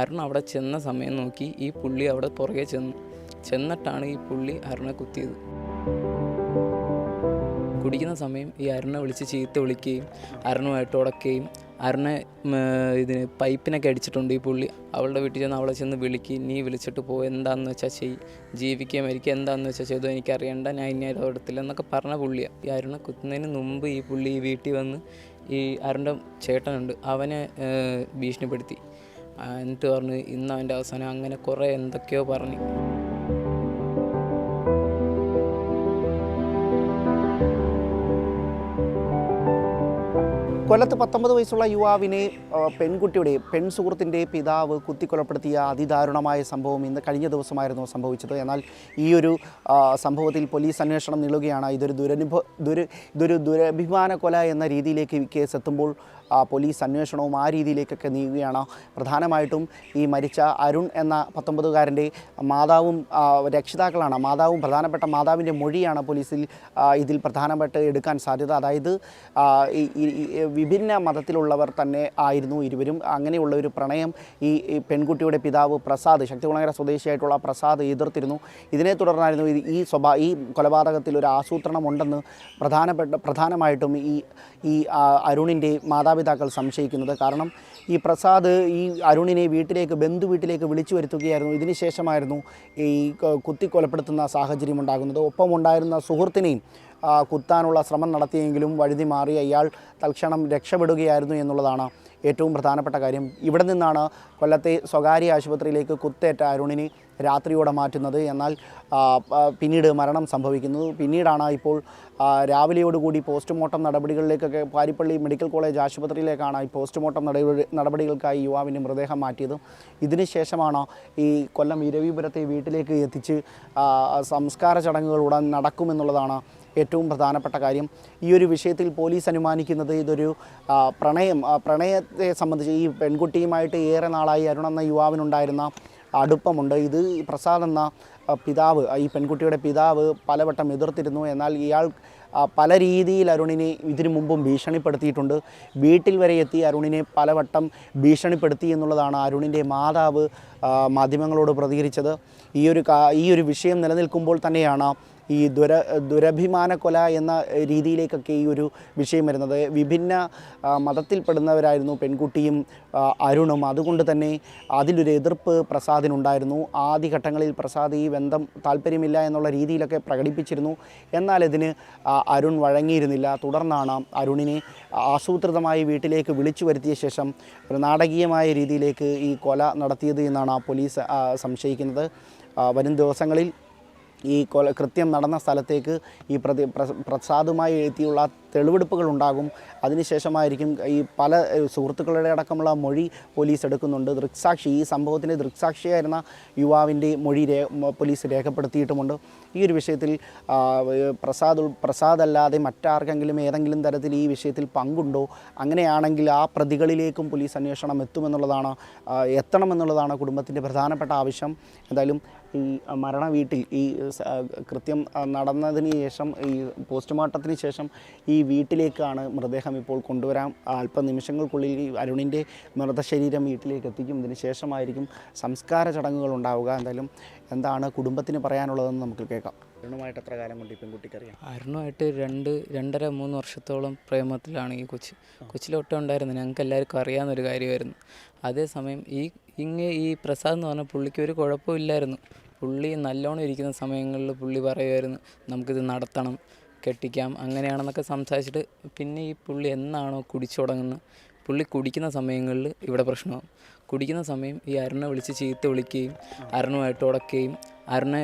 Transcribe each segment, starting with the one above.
അരുൺ അവിടെ ചെന്ന സമയം നോക്കി ഈ പുള്ളി അവിടെ പുറകെ ചെന്നു ചെന്നിട്ടാണ് ഈ പുള്ളി അരുണെ കുത്തിയത്. കുടിക്കുന്ന സമയം ഈ അരുണെ വിളിച്ച് ചീത്ത വിളിക്കുകയും അരുണുമായിട്ട് ഉടക്കുകയും അരുണെ ഇതിന് പൈപ്പിനൊക്കെ അടിച്ചിട്ടുണ്ട് ഈ പുള്ളി. അവളുടെ വീട്ടിൽ ചെന്ന് അവളെ ചെന്ന് വിളിക്കുകയും നീ വിളിച്ചിട്ട് പോ എന്താണെന്ന് വെച്ചാൽ ചെയ് ജീവിക്കുക മരിക്കുക എന്താണെന്ന് വെച്ചാൽ ചെയ്തോ എനിക്കറിയണ്ട ഞാൻ ഇനി ഇടപെടത്തില്ല എന്നൊക്കെ പറഞ്ഞ പുള്ളിയാണ് ഈ അരുണെ കുത്തുന്നതിന് മുമ്പ് ഈ പുള്ളി ഈ വീട്ടിൽ വന്ന് ഈ അരുണിന്റെ ചേട്ടനുണ്ട് അവനെ ഭീഷണിപ്പെടുത്തി. എന്നിട്ട് പറഞ്ഞു ഇന്ന് അവന്റെ അവസാനം അങ്ങനെ കുറേ എന്തൊക്കെയോ പറഞ്ഞു. കൊല്ലത്ത് പത്തൊമ്പത് വയസ്സുള്ള യുവാവിനെ പെൺകുട്ടിയുടെ പെൺ സുഹൃത്തിന്റെ പിതാവ് കുത്തിക്കൊലപ്പെടുത്തിയ അതിദാരുണമായ സംഭവം ഇന്ന് കഴിഞ്ഞ ദിവസമായിരുന്നു സംഭവിച്ചത്. എന്നാൽ ഈ ഒരു സംഭവത്തിൽ പോലീസ് അന്വേഷണം നീളുകയാണ്. ഇതൊരു ദുരനുഭവ ദുര ഇതൊരു ദുരഭിമാന കൊല എന്ന രീതിയിലേക്ക് കേസ് എത്തുമ്പോൾ പോലീസ് അന്വേഷണവും ആ രീതിയിലേക്കൊക്കെ നീങ്ങുകയാണ്. പ്രധാനമായിട്ടും ഈ മരിച്ച അരുൺ എന്ന പത്തൊമ്പതുകാരന്റെ മാതാവും രക്ഷിതാക്കളാണ്. മാതാവും പ്രധാനപ്പെട്ട മാതാവിന്റെ മൊഴിയാണ് പോലീസിൽ ഇതിൽ പ്രധാനപ്പെട്ട് എടുക്കാൻ സാധ്യത. അതായത് വിഭിന്ന മതത്തിലുള്ളവർ തന്നെ ആയിരുന്നു ഇരുവരും. അങ്ങനെയുള്ള ഒരു പ്രണയം ഈ പെൺകുട്ടിയുടെ പിതാവ് പ്രസാദ് ശക്തികുളങ്ങര സ്വദേശിയായിട്ടുള്ള പ്രസാദ് എതിർത്തിരുന്നു. ഇതിനെ തുടർന്നായിരുന്നു ഈ സ്വഭാ ഈ കൊലപാതകത്തിൽ ഒരു ആസൂത്രണമുണ്ടെന്ന് പ്രധാനപ്പെട്ട പ്രധാനമായിട്ടും ഈ ഈ അരുണിന്റെ അരുണിന്റെ മാതാപിതാക്കൾ സംശയിക്കുന്നത്. കാരണം ഈ പ്രസാദ് ഈ അരുണിനെ വീട്ടിലേക്ക് ബന്ധു വീട്ടിലേക്ക് വിളിച്ചു വരുത്തുകയായിരുന്നു. ഇതിനുശേഷമായിരുന്നു ഈ കുത്തിക്കൊലപ്പെടുത്തുന്ന സാഹചര്യം ഉണ്ടാകുന്നത്. ഒപ്പം ഉണ്ടായിരുന്ന സുഹൃത്തിനെയും കുത്താനുള്ള ശ്രമം നടത്തിയെങ്കിലും വഴുതി മാറി അയാൾ തൽക്ഷണം രക്ഷപ്പെടുകയായിരുന്നു എന്നുള്ളതാണ് ഏറ്റവും പ്രധാനപ്പെട്ട കാര്യം. ഇവിടെ നിന്നാണ് കൊല്ലത്തെ സ്വകാര്യ ആശുപത്രിയിലേക്ക് കുത്തേറ്റ അരുണിനെ രാത്രിയോടെ മാറ്റുന്നത്. എന്നാൽ പിന്നീട് മരണം സംഭവിക്കുന്നത് പിന്നീടാണ് ഇപ്പോൾ രാവിലെയോടുകൂടി പോസ്റ്റ്മോർട്ടം നടപടികളിലേക്കൊക്കെ പാരിപ്പള്ളി മെഡിക്കൽ കോളേജ് ആശുപത്രിയിലേക്കാണ് ഈ പോസ്റ്റ്മോർട്ടം നടപടി നടപടികൾക്കായി യുവാവിന്റെ മൃതദേഹം മാറ്റിയത്. ഇതിനുശേഷമാണ് ഈ കൊല്ലം ഇരവിപുരത്തെ വീട്ടിലേക്ക് എത്തിച്ച് സംസ്കാര ചടങ്ങുകൾ ഉടൻ നടക്കുമെന്നുള്ളതാണ് ഏറ്റവും പ്രധാനപ്പെട്ട കാര്യം ഈ ഒരു വിഷയത്തിൽ പോലീസ് അനുമാനിക്കുന്നത് ഇതൊരു പ്രണയം പ്രണയത്തെ സംബന്ധിച്ച് ഈ പെൺകുട്ടിയുമായിട്ട് ഏറെ നാളായി അരുൺ എന്ന യുവാവിനുണ്ടായിരുന്ന അടുപ്പമുണ്ട്. ഇത് പ്രസാദ് എന്ന പിതാവ് ഈ പെൺകുട്ടിയുടെ പിതാവ് പലവട്ടം എതിർത്തിരുന്നു. എന്നാൽ ഇയാൾ പല രീതിയിൽ അരുണിനെ ഇതിനു മുമ്പും ഭീഷണിപ്പെടുത്തിയിട്ടുണ്ട്. വീട്ടിൽ വരെ എത്തി അരുണിനെ പലവട്ടം ഭീഷണിപ്പെടുത്തി എന്നുള്ളതാണ് അരുണിന്റെ മാതാവ് മാധ്യമങ്ങളോട് പ്രതികരിച്ചത്. ഈ ഒരു ഈ ഒരു വിഷയം നിലനിൽക്കുമ്പോൾ തന്നെയാണ് ഈ ദുര ദുരഭിമാന കൊല എന്ന രീതിയിലേക്കൊക്കെ ഈ ഒരു വിഷയം വരുന്നത്. വിഭിന്ന മതത്തിൽപ്പെടുന്നവരായിരുന്നു പെൺകുട്ടിയും അരുണും. അതുകൊണ്ട് തന്നെ അതിലൊരു എതിർപ്പ് പ്രസാദിനുണ്ടായിരുന്നു. ആദ്യഘട്ടങ്ങളിൽ പ്രസാദ് ഈ ബന്ധം താല്പര്യമില്ല എന്നുള്ള രീതിയിലൊക്കെ പ്രകടിപ്പിച്ചിരുന്നു. എന്നാൽ ഇതിന് അരുൺ വഴങ്ങിയിരുന്നില്ല. തുടർന്നാണ് അരുണിനെ ആസൂത്രിതമായി വീട്ടിലേക്ക് വിളിച്ചു വരുത്തിയ ശേഷം ഒരു നാടകീയമായ രീതിയിലേക്ക് ഈ കൊല നടത്തിയത് എന്നാണ് പോലീസ് സംശയിക്കുന്നത്. വരും ദിവസങ്ങളിൽ ഈ കൊല കൃത്യം നടന്ന സ്ഥലത്തേക്ക് ഈ പ്രതി പ്ര- പ്രസാദുമായി എത്തിയുള്ള തെളിവെടുപ്പുകൾ ഉണ്ടാകും. അതിനുശേഷമായിരിക്കും ഈ പല സുഹൃത്തുക്കളുടെ അടക്കമുള്ള മൊഴി പോലീസ് എടുക്കുന്നുണ്ട്. ദൃക്സാക്ഷി ഈ സംഭവത്തിന്റെ ദൃക്സാക്ഷിയായിരുന്ന യുവാവിന്റെ മൊഴി രേ പോലീസ് രേഖപ്പെടുത്തിയിട്ടുമുണ്ട്. ഈ ഒരു വിഷയത്തിൽ പ്രസാദ് പ്രസാദ് അല്ലാതെ മറ്റാർക്കെങ്കിലും ഏതെങ്കിലും തരത്തിൽ ഈ വിഷയത്തിൽ പങ്കുണ്ടോ? അങ്ങനെയാണെങ്കിൽ ആ പ്രതികളിലേക്കും പോലീസ് അന്വേഷണം എത്തുമെന്നുള്ളതാണ് എത്തണമെന്നുള്ളതാണ് കുടുംബത്തിന്റെ പ്രധാനപ്പെട്ട ആവശ്യം. എന്തായാലും ഈ മരണ വീട്ടിൽ ഈ കൃത്യം നടന്നതിന് ശേഷം ഈ പോസ്റ്റ്മോർട്ടത്തിന് ശേഷം ഈ വീട്ടിലേക്കാണ് മൃതദേഹം ഇപ്പോൾ കൊണ്ടുവരാൻ അല്പനിമിഷങ്ങൾക്കുള്ളിൽ ഈ അരുണിന്റെ മൃതശരീരം വീട്ടിലേക്ക് എത്തിക്കും. ഇതിന് ശേഷമായിരിക്കും സംസ്കാര ചടങ്ങുകൾ ഉണ്ടാവുക. എന്തായാലും എന്താണ് കുടുംബത്തിന് പറയാനുള്ളതെന്ന് നമുക്ക് കേൾക്കാം. അരുണുമായിട്ട് എത്ര കാലം കൊണ്ട് ഈ പെൺകുട്ടിക്കറിയാം അരുണുമായിട്ട് രണ്ട് രണ്ടര മൂന്ന് വർഷത്തോളം പ്രേമത്തിലാണ് ഈ കൊച്ച്. കൊച്ചിലൊട്ടേ ഉണ്ടായിരുന്നു. ഞങ്ങൾക്ക് എല്ലാവർക്കും അറിയാവുന്നൊരു കാര്യമായിരുന്നു. അതേസമയം ഈ ഇങ്ങ് ഈ പ്രസാദ് എന്ന് പറഞ്ഞ പുള്ളിക്ക് ഒരു കുഴപ്പമില്ലായിരുന്നു. പുള്ളി നല്ലോണം ഇരിക്കുന്ന സമയങ്ങളിൽ പുള്ളി പറയുമായിരുന്നു നമുക്കിത് നടത്തണം കെട്ടിക്കാം അങ്ങനെയാണെന്നൊക്കെ സംസാരിച്ചിട്ട് പിന്നെ ഈ പുള്ളി എന്നാണോ കുടിച്ചു തുടങ്ങുന്നത്? പുള്ളി കുടിക്കുന്ന സമയങ്ങളിൽ ഇവിടെ പ്രശ്നമാകും കുടിക്കുന്ന സമയം ഈ അരുണെ വിളിച്ച് ചീത്ത വിളിക്കുകയും അരുണുമായിട്ട് ഉടക്കുകയും അരുണെ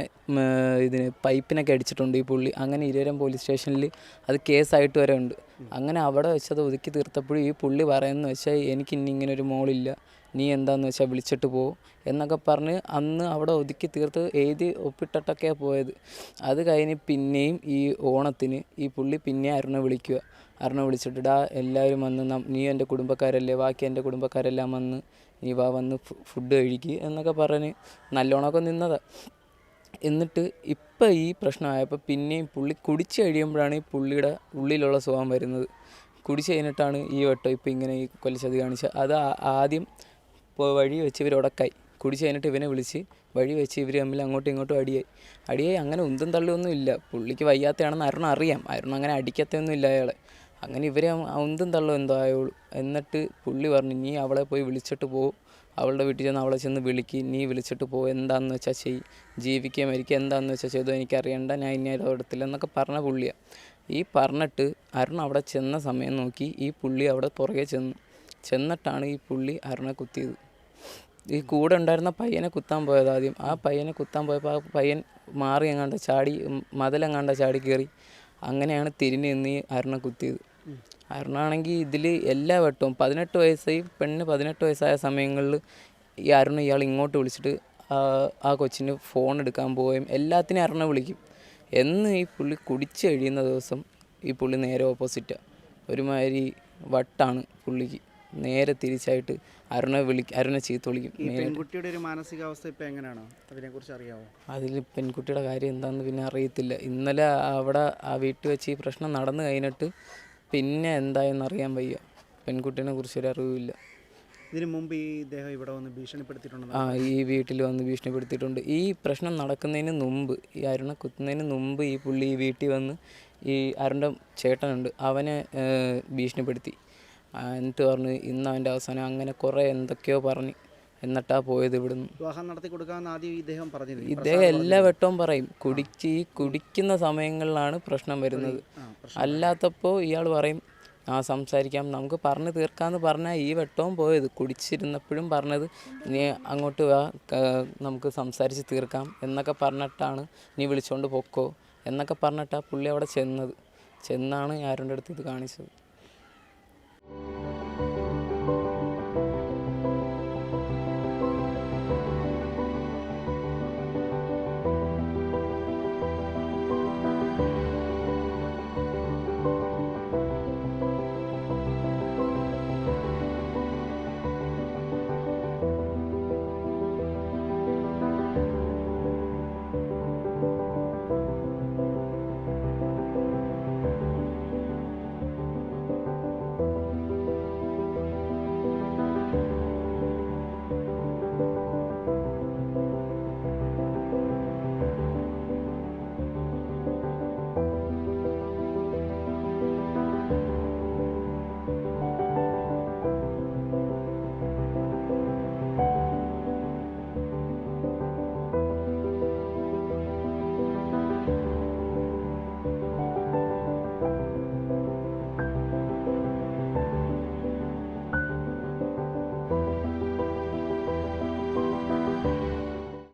ഇതിന് പൈപ്പിനൊക്കെ അടിച്ചിട്ടുണ്ട് ഈ പുള്ളി. അങ്ങനെ ഇരുവരം പോലീസ് സ്റ്റേഷനിൽ അത് കേസായിട്ട് വരെ ഉണ്ട്. അങ്ങനെ അവിടെ വെച്ചത് ഒതുക്കി തീർത്തപ്പോഴും ഈ പുള്ളി പറയുന്നത് വെച്ചാൽ എനിക്ക് ഇനി ഇങ്ങനെ ഒരു മോളില്ല. നീ എന്താന്ന് വെച്ചാൽ വിളിച്ചിട്ട് പോ എന്നൊക്കെ പറഞ്ഞ് അന്ന് അവിടെ ഒതുക്കി തീർത്ത് എഴുതി ഒപ്പിട്ടിട്ടൊക്കെയാണ് പോയത്. അത് കഴിഞ്ഞ് പിന്നെയും ഈ ഓണത്തിന് ഈ പുള്ളി പിന്നെ അരുണ വിളിക്കുക അരുണ വിളിച്ചിട്ട് ഡാ എല്ലാവരും വന്ന് നീ എന്റെ കുടുംബക്കാരല്ലേ ബാക്കി എന്റെ കുടുംബക്കാരെല്ലാം വന്ന് നീ വാ വന്ന് ഫുഡ് കഴിക്കുക എന്നൊക്കെ പറഞ്ഞ് നല്ലോണമൊക്കെ നിന്നതാണ് എന്നിട്ട് ഇപ്പം ഈ പ്രശ്നമായപ്പോൾ പിന്നെയും പുള്ളി കുടിച്ച് കഴിയുമ്പോഴാണ് ഈ പുള്ളിയുടെ ഉള്ളിലുള്ള സുഖം വരുന്നത്. കുടിച്ച് കഴിഞ്ഞിട്ടാണ് ഈ വട്ടം ഇപ്പം ഇങ്ങനെ ഈ കൊലച്ചതി കാണിച്ചത്. അത് ആദ്യം വഴി വെച്ച് ഇവർ ഉടക്കായി. കുടിച്ച് കഴിഞ്ഞിട്ട് ഇവനെ വിളിച്ച് വഴി വെച്ച് ഇവർ തമ്മിൽ അങ്ങോട്ടും ഇങ്ങോട്ടും അടിയായി. അടിയായി അങ്ങനെ ഉന്തും തള്ളിയൊന്നും ഇല്ല. പുള്ളിക്ക് വയ്യാത്തയാണെന്ന് അരുൺ അറിയാം. അരുൺ അങ്ങനെ അടിക്കത്തൊന്നും ഇല്ല അയാളെ. അങ്ങനെ ഇവരെ ഉന്തും തള്ളും എന്തോ ആയോളൂ. എന്നിട്ട് പുള്ളി പറഞ്ഞു നീ അവളെ പോയി വിളിച്ചിട്ട് പോകും അവളുടെ വീട്ടിൽ ചെന്ന് അവളെ ചെന്ന് വിളിക്ക്. നീ വിളിച്ചിട്ട് പോ. എന്താണെന്ന് വെച്ചാൽ ചെയ് ജീവിക്കുക മരിക്കുക എന്താന്ന് വെച്ചാൽ ചെയ്തോ എനിക്കറിയണ്ട ഞാൻ ഇനി ഇടപെടത്തില്ല എന്നൊക്കെ പറഞ്ഞ പുള്ളിയാണ് ഈ പറഞ്ഞിട്ട് അരുൺ അവിടെ ചെന്ന സമയം നോക്കി ഈ പുള്ളി അവിടെ പുറകെ ചെന്നു. ചെന്നിട്ടാണ് ഈ പുള്ളി അരുണെ കുത്തിയത്. ഈ കൂടെ ഉണ്ടായിരുന്ന പയ്യനെ കുത്താൻ പോയത് ആദ്യം. ആ പയ്യനെ കുത്താൻ പോയപ്പോൾ ആ പയ്യൻ മാറി എങ്ങാണ്ട് ചാടി മതിലെങ്ങാണ്ട് ചാടി കയറി. അങ്ങനെയാണ് തിരിഞ്ഞ് നിന്ന് ഈ അരുണെ കുത്തിയത്. അരുണാണെങ്കിൽ ഇതിൽ എല്ലാ വട്ടവും പതിനെട്ട് വയസ്സായി പെണ്ണ് പതിനെട്ട് വയസ്സായ സമയങ്ങളിൽ ഈ അരുൺ ഇയാൾ ഇങ്ങോട്ട് വിളിച്ചിട്ട് ആ കൊച്ചിന് ഫോൺ എടുക്കാൻ പോവുകയും എല്ലാത്തിനും അരുണെ വിളിക്കും. എന്ന് ഈ പുള്ളി കുടിച്ച് കഴിയുന്ന ദിവസം ഈ പുള്ളി നേരെ ഓപ്പോസിറ്റാണ് ഒരുമാതിരി വട്ടാണ് പുള്ളിക്ക്. നേരെ തിരിച്ചായിട്ട് അരുണെ വിളി അരുണെ ചീത്ത വിളിക്കും പെൺകുട്ടിയുടെ ഒരു മാനസികാവസ്ഥ ഇപ്പം എങ്ങനെയാണോ? അതിനെക്കുറിച്ച് അറിയാമോ അതിൽ പെൺകുട്ടിയുടെ കാര്യം എന്താണെന്ന് പിന്നെ അറിയത്തില്ല. ഇന്നലെ അവിടെ ആ വീട്ടിൽ വെച്ച് ഈ പ്രശ്നം നടന്നു കഴിഞ്ഞിട്ട് പിന്നെ എന്തായെന്ന് അറിയാൻ വയ്യ. പെൺകുട്ടീനെ കുറിച്ചൊരു അറിവില്ല ഇതിനു മുമ്പ് ഈ ഇദ്ദേഹം ഇവിടെ വന്ന് ഭീഷണിപ്പെടുത്തിയിട്ടുണ്ട് ആ ഈ വീട്ടിൽ വന്ന് ഭീഷണിപ്പെടുത്തിയിട്ടുണ്ട്. ഈ പ്രശ്നം നടക്കുന്നതിന് മുമ്പ് ഈ അരുണ കുത്തുന്നതിന് മുമ്പ് ഈ പുള്ളി ഈ വീട്ടിൽ വന്ന് ഈ അരുണിന്റെ ചേട്ടനുണ്ട്. അവനെ ഭീഷണിപ്പെടുത്തി. എന്നിട്ട് പറഞ്ഞു ഇന്ന് അവന്റെ അവസാനം അങ്ങനെ കുറേ എന്തൊക്കെയോ പറഞ്ഞ്. എന്നിട്ടാ പോയത് ഇവിടുന്ന്. വിവാഹം നടത്തി കൊടുക്കാൻ ആദ്യം ഇദ്ദേഹം പറഞ്ഞു ഇദ്ദേഹം എല്ലാ വട്ടവും പറയും കുടിച്ച് ഈ കുടിക്കുന്ന സമയങ്ങളിലാണ് പ്രശ്നം വരുന്നത്. അല്ലാത്തപ്പോൾ ഇയാൾ പറയും ആ സംസാരിക്കാം. നമുക്ക് പറഞ്ഞു തീർക്കാമെന്ന് പറഞ്ഞാൽ ഈ വട്ടവും പോയത്. കുടിച്ചിരുന്നപ്പോഴും പറഞ്ഞത് നീ അങ്ങോട്ട് വാ നമുക്ക് സംസാരിച്ച് തീർക്കാം. എന്നൊക്കെ പറഞ്ഞിട്ടാണ് നീ വിളിച്ചുകൊണ്ട് പൊക്കോ. എന്നൊക്കെ പറഞ്ഞിട്ടാണ് പുള്ളി അവിടെ ചെന്നത്. ചെന്നാണ് ആരുടെ അടുത്ത് ഇത് കാണിച്ചത്. Thank you.